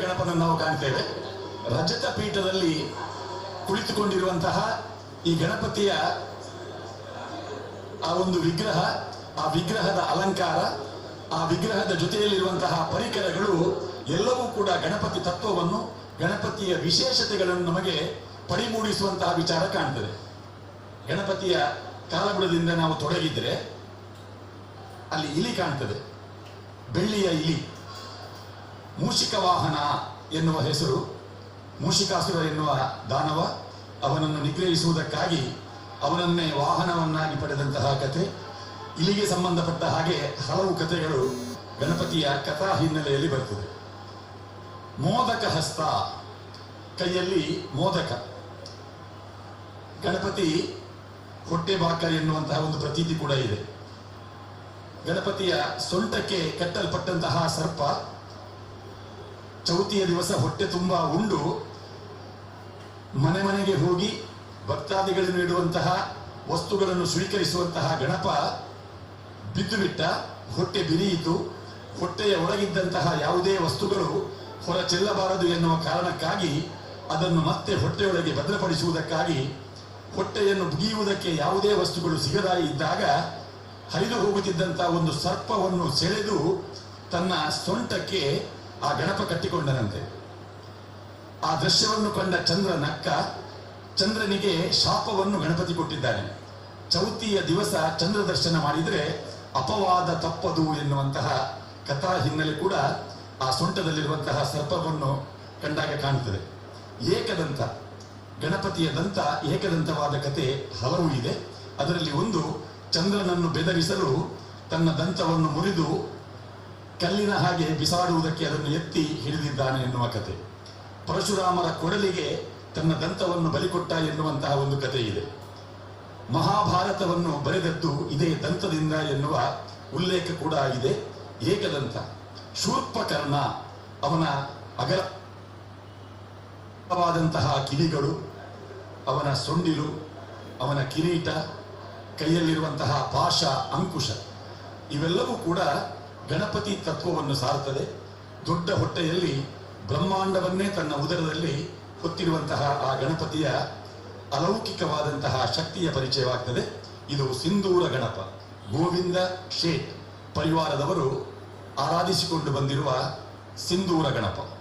ಗಣಪನ ನಾವು ಕಾಣ್ತೇವೆ ರಜತ ಪೀಠದಲ್ಲಿ ಕುಳಿತುಕೊಂಡಿರುವಂತಹ ಈ ಗಣಪತಿಯ ಆ ಒಂದು ವಿಗ್ರಹ, ಆ ವಿಗ್ರಹದ ಅಲಂಕಾರ, ಆ ವಿಗ್ರಹದ ಜೊತೆಯಲ್ಲಿರುವಂತಹ ಪರಿಕರಗಳು ಎಲ್ಲವೂ ಕೂಡ ಗಣಪತಿ ತತ್ವವನ್ನು, ಗಣಪತಿಯ ವಿಶೇಷತೆಗಳನ್ನು ನಮಗೆ ಪಡಿಮೂಡಿಸುವಂತಹ ವಿಚಾರ ಕಾಣ್ತದೆ. ಗಣಪತಿಯ ಕಾಲಬುಡದಿಂದ ನಾವು ತೊಡಗಿದ್ರೆ ಅಲ್ಲಿ ಇಲಿ ಕಾಣ್ತದೆ. ಬೆಳ್ಳಿಯ ಇಲಿ. ಮೂಷಿಕ ವಾಹನ ಎನ್ನುವ ಹೆಸರು, ಮೂಷಿಕಾಸುರ ಎನ್ನುವ ದಾನವ ಅವನನ್ನು ನಿಗ್ರಹಿಸುವುದಕ್ಕಾಗಿ ಅವನನ್ನೇ ವಾಹನವನ್ನಾಗಿ ಪಡೆದಂತಹ ಕತೆ ಇಲ್ಲಿಗೆ ಸಂಬಂಧಪಟ್ಟ ಹಾಗೆ ಹಲವು ಕಥೆಗಳು ಗಣಪತಿಯ ಕಥಾ ಹಿನ್ನೆಲೆಯಲ್ಲಿ ಬರ್ತದೆ. ಮೋದಕ ಹಸ್ತ, ಕೈಯಲ್ಲಿ ಮೋದಕ. ಗಣಪತಿ ಹೊಟ್ಟೆ ಬಾಕ ಎನ್ನುವಂತಹ ಒಂದು ಪ್ರತೀತಿ ಕೂಡ ಇದೆ. ಗಣಪತಿಯ ಸೊಂಟಕ್ಕೆ ಕಟ್ಟಲ್ಪಟ್ಟಂತಹ ಸರ್ಪ ಚೌತಿಯ ದಿವಸ ಹೊಟ್ಟೆ ತುಂಬ ಉಂಡು. ಮನೆ ಮನೆಗೆ ಹೋಗಿ ಭಕ್ತಾದಿಗಳನ್ನು ನೀಡುವಂತಹ ವಸ್ತುಗಳನ್ನು ಸ್ವೀಕರಿಸುವಂತಹ ಗಣಪ ಬಿದ್ದು ಬಿಟ್ಟ, ಹೊಟ್ಟೆ ಬಿರಿಯಿತು. ಹೊಟ್ಟೆಯ ಒಳಗಿದ್ದಂತಹ ಯಾವುದೇ ವಸ್ತುಗಳು ಹೊರ ಚೆಲ್ಲಬಾರದು ಎನ್ನುವ ಕಾರಣಕ್ಕಾಗಿ ಅದನ್ನು ಮತ್ತೆ ಹೊಟ್ಟೆಯೊಳಗೆ ಭದ್ರಪಡಿಸುವುದಕ್ಕಾಗಿ ಹೊಟ್ಟೆಯನ್ನು ಬಿಗಿಯುವುದಕ್ಕೆ ಯಾವುದೇ ವಸ್ತುಗಳು ಸಿಗದಾಗಿ ಇದ್ದಾಗ ಹರಿದು ಹೋಗುತ್ತಿದ್ದಂತಹ ಒಂದು ಸರ್ಪವನ್ನು ಸೆಳೆದು ತನ್ನ ಸೊಂಟಕ್ಕೆ ಆ ಗಣಪ ಕಟ್ಟಿಕೊಂಡನಂತೆ. ಆ ದೃಶ್ಯವನ್ನು ಕಂಡ ಚಂದ್ರ ನಕ್ಕ ಚಂದ್ರನಿಗೆ ಶಾಪವನ್ನು ಗಣಪತಿ ಕೊಟ್ಟಿದ್ದಾನೆ. ಚೌತಿಯ ದಿವಸ ಚಂದ್ರ ದರ್ಶನ ಮಾಡಿದರೆ ಅಪವಾದ ತಪ್ಪದು ಎನ್ನುವಂತಹ ಕಥಾ ಹಿನ್ನೆಲೆ ಕೂಡ ಆ ಸೊಂಟದಲ್ಲಿರುವಂತಹ ಸರ್ಪವನ್ನು ಕಂಡಾಗ ಕಾಣುತ್ತದೆ. ಏಕದಂತ, ಗಣಪತಿಯ ದಂತ ಏಕದಂತವಾದ ಕತೆ ಹಲವು ಇದೆ. ಅದರಲ್ಲಿ ಒಂದು, ಚಂದ್ರನನ್ನು ಬೆದರಿಸಲು ತನ್ನ ದಂತವನ್ನು ಮುರಿದು ಕಲ್ಲಿನ ಹಾಗೆ ಬಿಸಾಡುವುದಕ್ಕೆ ಅದನ್ನು ಎತ್ತಿ ಹಿಡಿದಿದ್ದಾನೆ ಎನ್ನುವ ಕತೆ. ಪರಶುರಾಮರ ಕೊಡಲಿಗೆ ತನ್ನ ದಂತವನ್ನು ಬಲಿಕೊಟ್ಟ ಎನ್ನುವಂತಹ ಒಂದು ಕತೆ ಇದೆ. ಮಹಾಭಾರತವನ್ನು ಬರೆದದ್ದು ಇದೇ ದಂತದಿಂದ ಎನ್ನುವ ಉಲ್ಲೇಖ ಕೂಡ ಆಗಿದೆ ಏಕದಂತ. ಶೂರ್ಪಕರ್ಣ ಅವನ ಅಗಲವಾದಂತಹ ಕಿವಿಗಳು, ಅವನ ಸೊಂಡಿಲು, ಅವನ ಕಿರೀಟ, ಕೈಯಲ್ಲಿರುವಂತಹ ಪಾಶ, ಅಂಕುಶ, ಇವೆಲ್ಲವೂ ಕೂಡ ಗಣಪತಿ ತತ್ವವನ್ನು ಸಾರುತ್ತದೆ. ದೊಡ್ಡ ಹೊಟ್ಟೆಯಲ್ಲಿ ಬ್ರಹ್ಮಾಂಡವನ್ನೇ ತನ್ನ ಉದರದಲ್ಲಿ ಹೊತ್ತಿರುವಂತಹ ಆ ಗಣಪತಿಯ ಅಲೌಕಿಕವಾದಂತಹ ಶಕ್ತಿಯ ಪರಿಚಯವಾಗ್ತದೆ. ಇದು ಸಿಂಧೂರ ಗಣಪ, ಗೋವಿಂದ ಶೇಟ್ ಪರಿವಾರದವರು ಆರಾಧಿಸಿಕೊಂಡು ಬಂದಿರುವ ಸಿಂಧೂರ ಗಣಪ.